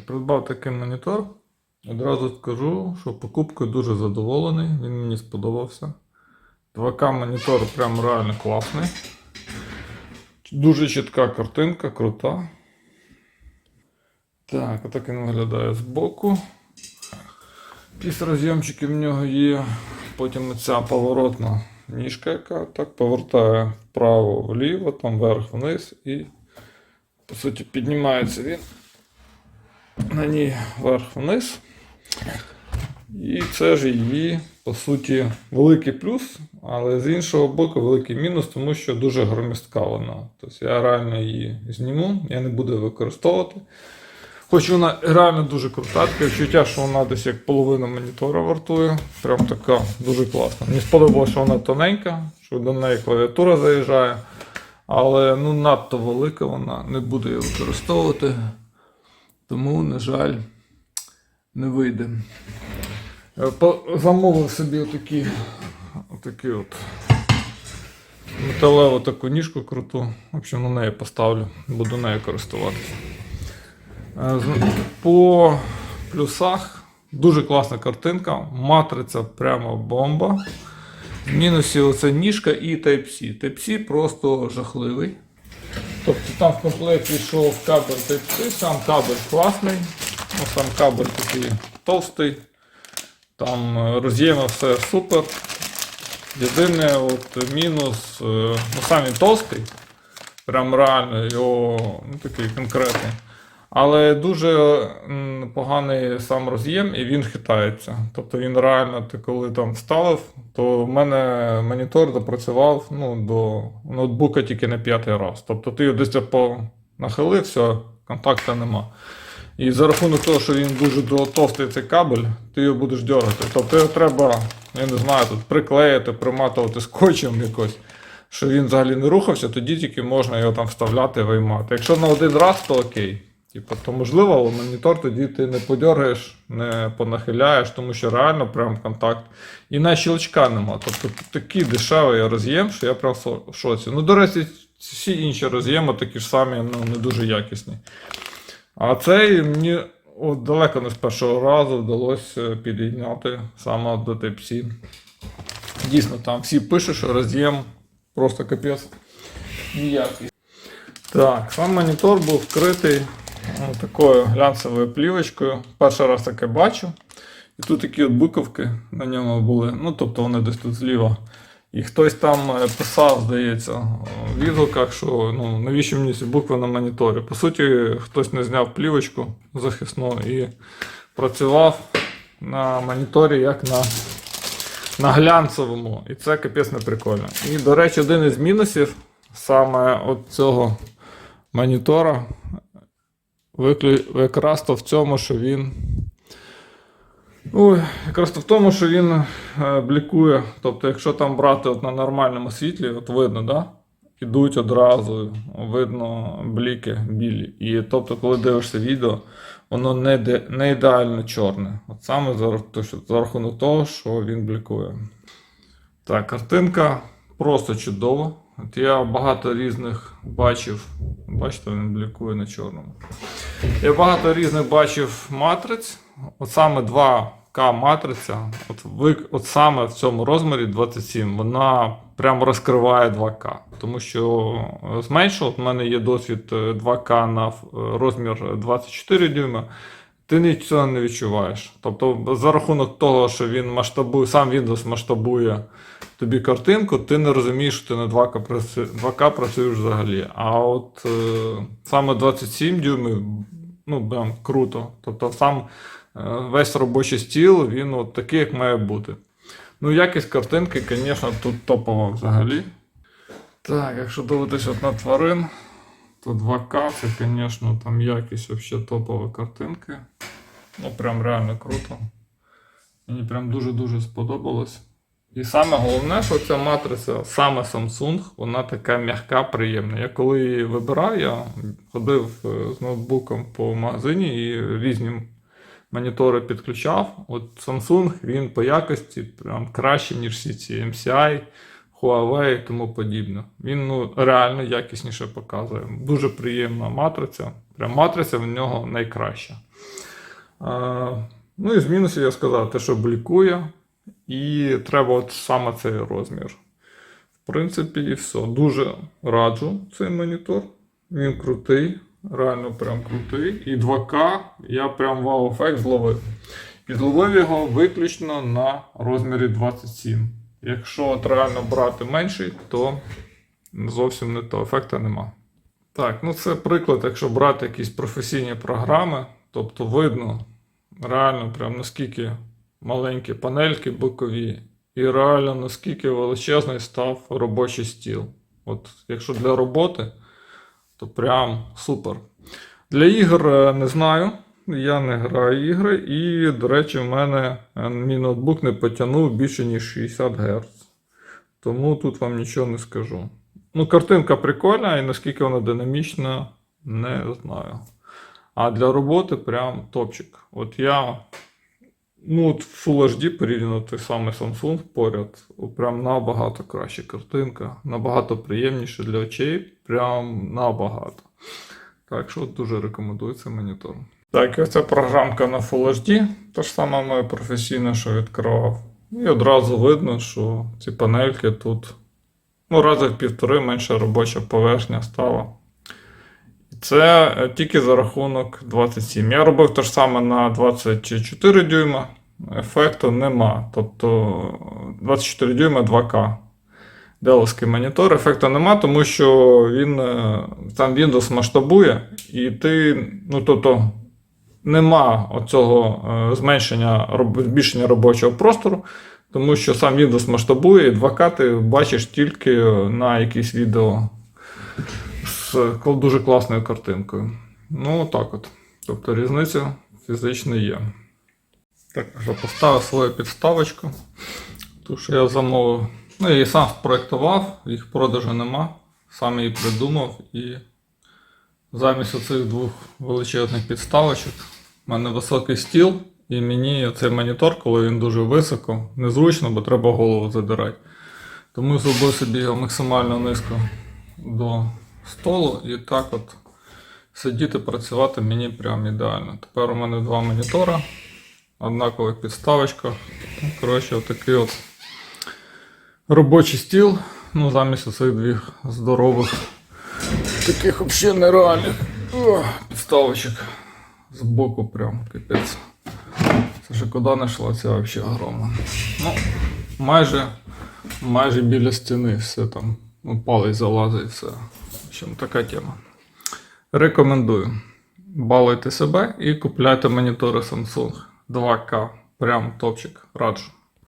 Придбав такий монітор. Одразу скажу, що покупкою дуже задоволений, він мені сподобався. 2К монітор прям реально класний. Дуже чітка картинка, крута. Так, отак він виглядає збоку. Якісь розйомчики в нього є. Потім ця поворотна ніжка, яка так повертає вправо-вліво, там вверх-вниз і по суті піднімається він на ній вверх-вниз. І це ж її, по суті, великий плюс, але з іншого боку, великий мінус, тому що дуже громістка вона. Тобто я реально її зніму, я не буду використовувати. Хоч вона реально дуже крута, таке відчуття, що вона десь як половина монітора вартує. Прям така дуже класна. Мені сподобалося, що вона тоненька, що до неї клавіатура заїжджає. Але ну, надто велика вона, не буду її використовувати. Тому, на жаль, не вийде. Е, Замовив собі отакі, отакі от металеву таку ніжку круту. В общем, на неї поставлю, буду нею користуватися. Е, По плюсах дуже класна картинка, матриця прямо бомба. Мінусі оце ніжка і Type-C. Type-C просто жахливий. Тобто там в комплекті йшов кабель Type-C, сам кабель класний, ну, сам кабель такий товстий. Там роз'ємно все супер. Єдине от мінус, е, ну сам він товстий, прям реально його ну, такий конкретний. Але дуже поганий сам роз'єм і він хитається. Тобто він реально, ти коли там вставив, то в мене монітор запрацював ну, до ноутбука тільки на п'ятий раз. Тобто ти його десь по нахилив, все, контакту нема. І за рахунок того, що він дуже товстий цей кабель, ти його будеш дергати. Тобто його треба, я не знаю, тут приклеїти, приматувати скотчем якось, що він взагалі не рухався, тоді тільки можна його там вставляти, виймати. Якщо на один раз, то окей. Типу, то можливо, монітор тоді ти не подергаєш, не понахиляєш, тому що реально прям контакт. І на щелчка нема. Тобто такий дешевий роз'єм, що я прям в шоці. Ну, до речі, всі інші роз'єми такі ж самі, ну, не дуже якісні. А цей мені от, далеко не з першого разу вдалося підійняти саме до Type-C. Дійсно, там всі пишуть, що роз'єм просто капець ніякий. Так, сам монітор був вкритий такою глянцевою плівочкою. Перший раз таке бачу. І тут такі от буковки на ньому були. Ну, тобто вони десь тут зліва. І хтось там е, писав, здається, в відгуках, що ну, навіщо мені ці букви на моніторі. По суті, хтось не зняв плівочку захисну і працював на моніторі як на, на глянцевому. І це капець не прикольно. І, до речі, один із мінусів саме от цього монітора якраз то в цьому, що він. Ой, якраз то в тому, що він е, блікує. Тобто, якщо там брати от на нормальному світлі, от видно, да? ідуть одразу, видно бліки білі. І тобто, коли дивишся відео, воно не, не ідеально чорне. От саме за, за рахунок того, що він блікує. Так, картинка просто чудова. От я багато різних бачив. Бачите, він блікує на чорному. Я багато різних бачив матриць. От саме 2К матриця, от, от саме в цьому розмірі 27, вона прямо розкриває 2К. Тому що е, зменшило, от в мене є досвід е, 2К на е, розмір 24 дюйма. Ти нічого не відчуваєш. Тобто, за рахунок того, що він масштабує, сам Windows масштабує тобі картинку, ти не розумієш, що ти на 2К, працю- 2К працюєш взагалі. А от е, саме 27 дюймів, ну, прям круто. Тобто сам е, весь робочий стіл, він от такий, як має бути. Ну, якість картинки, звісно, тут топова взагалі. Так, якщо дивитися на тварин, то 2К це, звісно, там якість взагалі топова картинки. Ну, прям реально круто. Мені прям дуже-дуже сподобалось. І саме головне, що ця матриця, саме Samsung, вона така м'яка, приємна. Я коли її вибирав, я ходив е, з ноутбуком по магазині і різні монітори підключав. От Samsung він по якості прям краще, ніж всі ці MCI, Huawei і тому подібне. Він ну, реально якісніше показує. Дуже приємна матриця. Прям матриця в нього найкраща. Е, ну і з мінусів я сказав, те, що блікує, і треба от саме цей розмір. В принципі, і все. Дуже раджу цей монітор. Він крутий, реально прям крутий. І 2К я прям вау-ефект зловив. І зловив його виключно на розмірі 27. Якщо от реально брати менший, то зовсім не то, ефекта нема. Так, ну це приклад, якщо брати якісь професійні програми, тобто видно реально прям наскільки маленькі панельки бокові, і реально наскільки величезний став робочий стіл. От якщо для роботи, то прям супер. Для ігор е, не знаю. Я не граю ігри, і, до речі, в мене е, мій ноутбук не потягнув більше, ніж 60 Гц. Тому тут вам нічого не скажу. Ну, картинка прикольна, і наскільки вона динамічна, не знаю. А для роботи прям топчик. От я. Ну, от Full HD порівняно той самий Samsung поряд. Прям набагато краща картинка, набагато приємніше для очей, прям набагато. Так що дуже рекомендую цей монітор. Так, і оця програмка на Full HD, та ж сама моя професійна, що відкривав. І одразу видно, що ці панельки тут ну, рази в півтори менша робоча поверхня стала. І це е, тільки за рахунок 27. Я робив те ж саме на 24 дюйма, ефекту нема. Тобто 24 дюйма 2К. Деловський монітор, ефекту нема, тому що він е, там Windows масштабує, і ти, ну тобто, нема оцього е, зменшення збільшення робочого простору, тому що сам Windows масштабує, і 2К ти бачиш тільки на якісь відео з дуже класною картинкою. Ну, так от. Тобто різниця фізично є. Так, вже поставив свою підставочку. Ту, що я замовив. Ну, я її сам спроектував, їх продажу нема. Сам її придумав і замість оцих двох величезних підставочок в мене високий стіл, і мені цей монітор, коли він дуже високо, незручно, бо треба голову задирати. Тому зробив собі його максимально низько до столу і так от сидіти, працювати мені прям ідеально. Тепер у мене два монітора, однакових підставочка. Коротше, отакий от робочий стіл. Ну, замість оцих двох здорових, таких взагалі нереальних о, підставочок. Збоку прям капець. Це ж куди знайшла це взагалі огромно. Ну, майже, майже біля стіни все там. Ну, палець залазить, все. В общем, така тема. Рекомендую. Балуйте себе і купляйте монітори Samsung 2К. Прям топчик. Раджу.